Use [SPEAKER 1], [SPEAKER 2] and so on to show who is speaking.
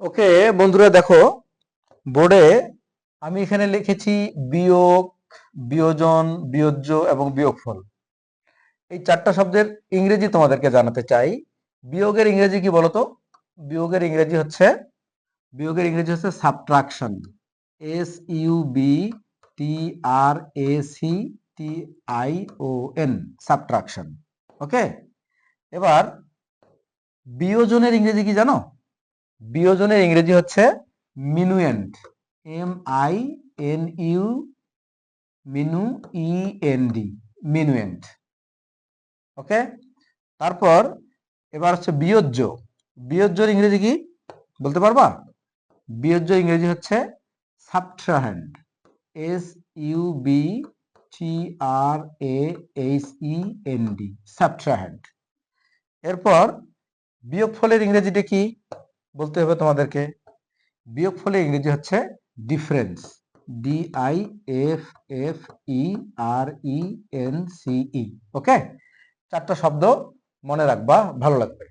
[SPEAKER 1] ওকে, বন্ধুরা দেখো, বোর্ডে আমি এখানে লিখেছি বিয়োগ, বিয়োজন, বিয়োজ্য এবং বিয়োগফল। এই চারটা শব্দের ইংরেজি তোমাদেরকে জানাতে চাই। বিয়োগের ইংরেজি কি বলতো? বিয়োগের ইংরেজি হচ্ছে, বিয়োগের ইংরেজি হচ্ছে subtraction. S U B T R A C T I O N subtraction. Okay? এবার বিয়োজনের ইংরেজি কি জানো? বিয়োজনের ইংরেজি হচ্ছে minuend M I N U minu E N D minuend okay তারপর এবার হচ্ছে বিয়োজ্য। বিয়োজ্যর ইংরেজি কি? বলতে পারবা? বিয়োজ্য ইংরেজি হচ্ছে subtrahend S U B T R A H E N D subtrahend এরপর বিয়োগফলের ইংরেজিটা কি? বলতে হবে তোমাদেরকে, বিয়োগ ফলে ইংরেজি হচ্ছে difference D I F F E R E N C E okay চারটা শব্দ মনে রাখবা, ভালো লাগবে।